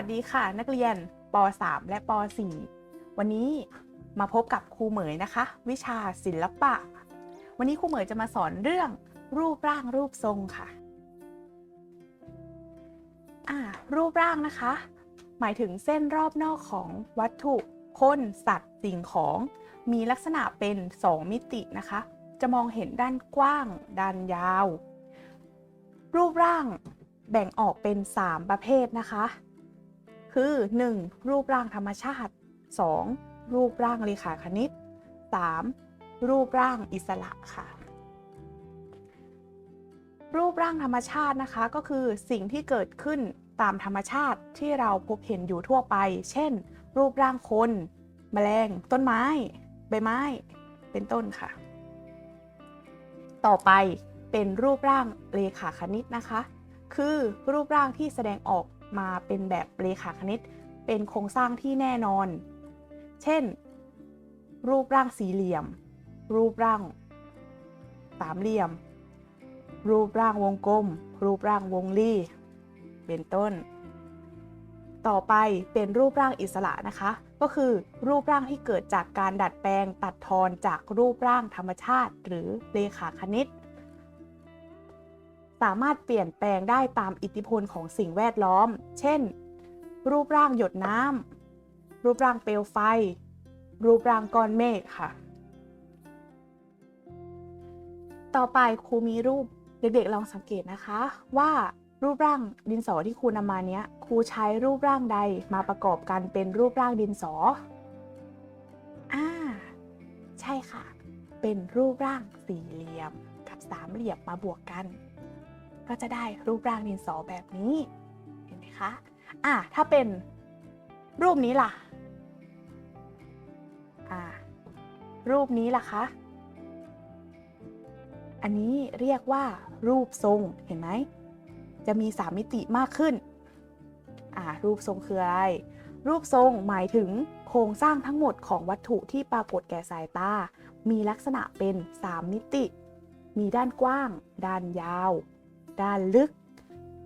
วัสดีค่ะ นักเรียนป .3 และป .4 วันนี้มาพบกับครูเหมยนะคะ วิชาศิลปะ วันนี้ครูเหมยจะมาสอนเรื่องรูปร่างรูปทรงค่ะอ่ารูปร่างนะคะ หมายถึงเส้นรอบนอกของวัตถุคนสัตว์สิ่งของ มีลักษณะเป็น 2 มิตินะคะ จะมองเห็นด้านกว้าง ด้านยาว รูปร่างแบ่งออกเป็น 3 ประเภทนะคะ คือ 1. รูปร่างธรรมชาติ 2. รูปร่างเรขาคณิต 3. รูปร่างอิสระค่ะ รูปร่างธรรมชาตินะคะ ก็คือสิ่งที่เกิดขึ้นตามธรรมชาติที่เราพบเห็นอยู่ทั่วไป เช่น รูปร่างคน แมลง ต้นไม้ ใบไม้ เป็นต้นค่ะ ต่อไปเป็นรูปร่างเรขาคณิตนะคะ คือรูปร่างที่แสดงออก มาเป็นแบบเรขาคณิต เป็นโครงสร้างที่แน่นอน เช่น รูปร่างสี่เหลี่ยม รูปร่างสามเหลี่ยม รูปร่างวงกลม รูปร่างวงรีเป็นต้น ต่อไปเป็นรูปร่างอิสระนะคะ ก็คือรูปร่างที่เกิดจากการดัดแปลงตัดทอนจากรูปร่างธรรมชาติ หรือเรขาคณิต สามารถเปลี่ยนแปลงได้ตามอิทธิพลของสิ่งแวดล้อม เช่น รูปร่างหยดน้ำ รูปร่างเปลวไฟ รูปร่างก้อนเมฆค่ะ ต่อไปครูมีรูปเด็กๆลองสังเกตนะคะว่ารูปร่างดินสอที่ครูนำมาเนี้ยครูใช้รูปร่างใดมาประกอบกันเป็นรูปร่างดินสอ อ่า ใช่ค่ะ เป็นรูปร่างสี่เหลี่ยมกับสามเหลี่ยมมาบวกกัน ก็จะได้รูปร่างดินสอแบบนี้ เห็นไหมคะ อะถ้าเป็นรูปนี้ล่ะ อ่า รูปนี้ล่ะคะ อันนี้เรียกว่ารูปทรง เห็นไหม จะมี3มิติมากขึ้น อ่า รูปทรงคืออะไร รูปทรงหมายถึงโครงสร้างทั้งหมดของวัตถุที่ปรากฏแก่สายตา มีลักษณะเป็น 3 มิติ มีด้านกว้าง ด้านยาว ด้านลึก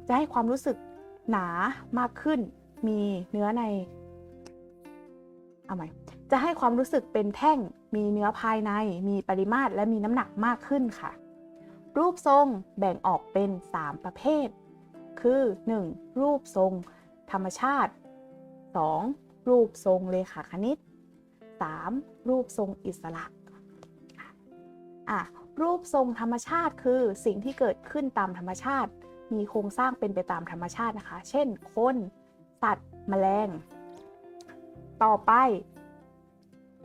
จะให้ความรู้สึกหนามากขึ้น มีเนื้อในเอาใหม่จะให้ความรู้สึกเป็นแท่ง มีเนื้อภายใน มีปริมาตร และมีน้ำหนักมากขึ้นค่ะ รูปทรงแบ่งออกเป็น 3 ประเภท คือ 1. รูปทรง ธรรมชาติ 2. รูปทรงเรขาคณิต 3. รูปทรงอิสระอะ รูปทรงธรรมชาติคือสิ่งที่เกิดขึ้นตามธรรมชาติ มีโครงสร้างเป็นไปตามธรรมชาตินะคะ เช่น คน สัตว์ แมลง ต่อไป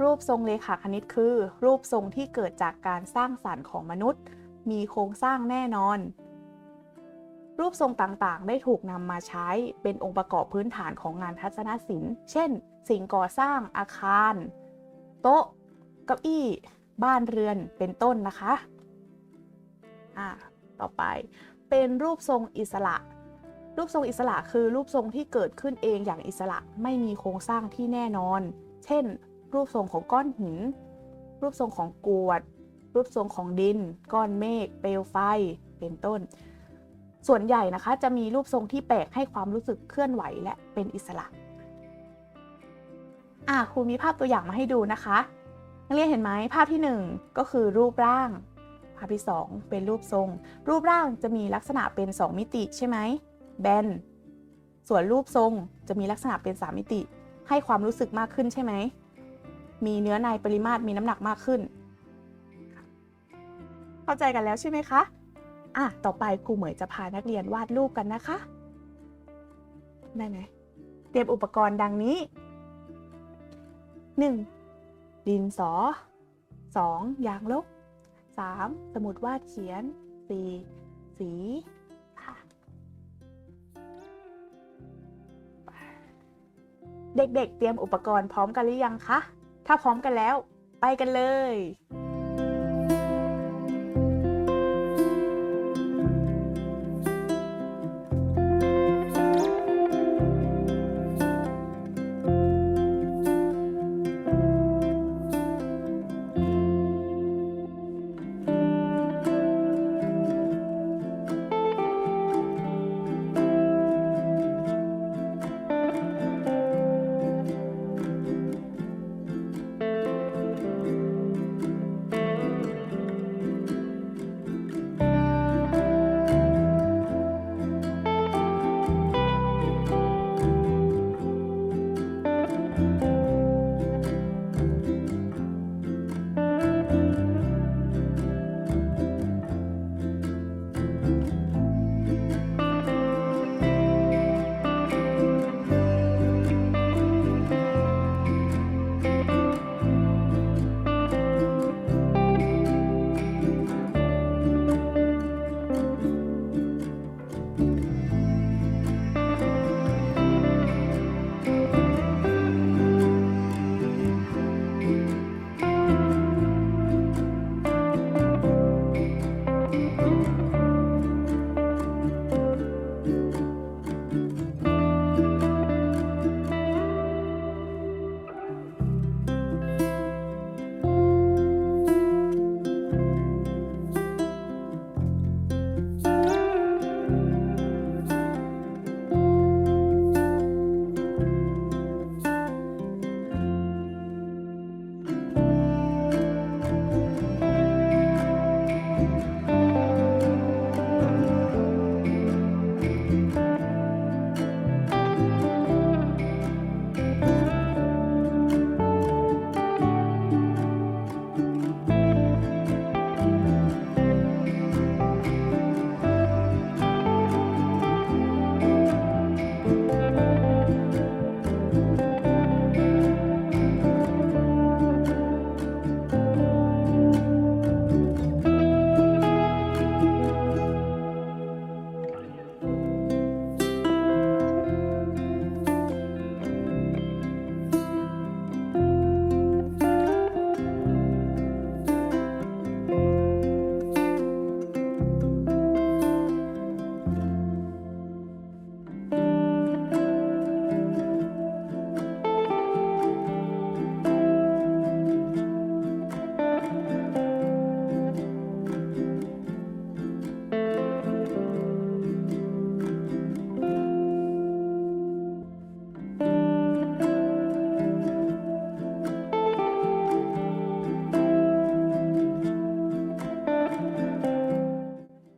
รูปทรงเรขาคณิตคือ รูปทรงที่เกิดจากการสร้างสรรค์ของมนุษย์ มีโครงสร้างแน่นอน รูปทรงต่างๆ ได้ถูกนำมาใช้เป็นองค์ประกอบพื้นฐานของงานทัศนศิลป์ เช่น สิ่งก่อสร้างอาคาร โต๊ะ เก้าอี้ บ้านเรือนเป็นต้นนะคะอ่าต่อไปเป็นรูปทรงอิสระ รูปทรงอิสระคือรูปทรงที่เกิดขึ้นเองอย่างอิสระไม่มีโครงสร้างที่แน่นอน เช่น รูปทรงของก้อนหิน รูปทรงของกรวด รูปทรงของดิน ก้อนเมฆ เปลวไฟ เป็นต้น ส่วนใหญ่นะคะจะมีรูปทรงที่แปลกให้ความรู้สึกเคลื่อนไหวและเป็นอิสระอะครูมีภาพตัวอย่างมาให้ดูนะคะ นักเรียนเห็นไหมภาพที่ 1 ก็คือรูปร่าง ภาพที่ 2 เป็นรูปทรง รูปร่างจะมีลักษณะเป็น 2 มิติใช่ไหมแบนส่วนรูปทรงจะมีลักษณะเป็น 3 มิติ ให้ความรู้สึกมากขึ้นใช่ไหมมีเนื้อในปริมาตรมีน้ำหนักมากขึ้น เข้าใจกันแล้วใช่ไหมคะอะต่อไปครูเหมยจะพานักเรียนวาดรูปกันนะคะ ได้ไหมเตรียมอุปกรณ์ดังนี้ 1. ดินสอ 2. ยางลบ 3. สมุดวาดเขียน 4. สีค่ะเด็กๆเตรียมอุปกรณ์พร้อมกันหรือยังคะ ถ้าพร้อมกันแล้ว ไปกันเลย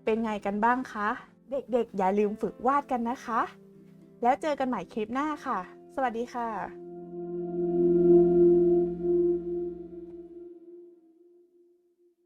เป็นไงกันบ้างคะ เด็กๆ อย่าลืมฝึกวาดกันนะคะ แล้วเจอกันใหม่คลิปหน้าค่ะ สวัสดีค่ะ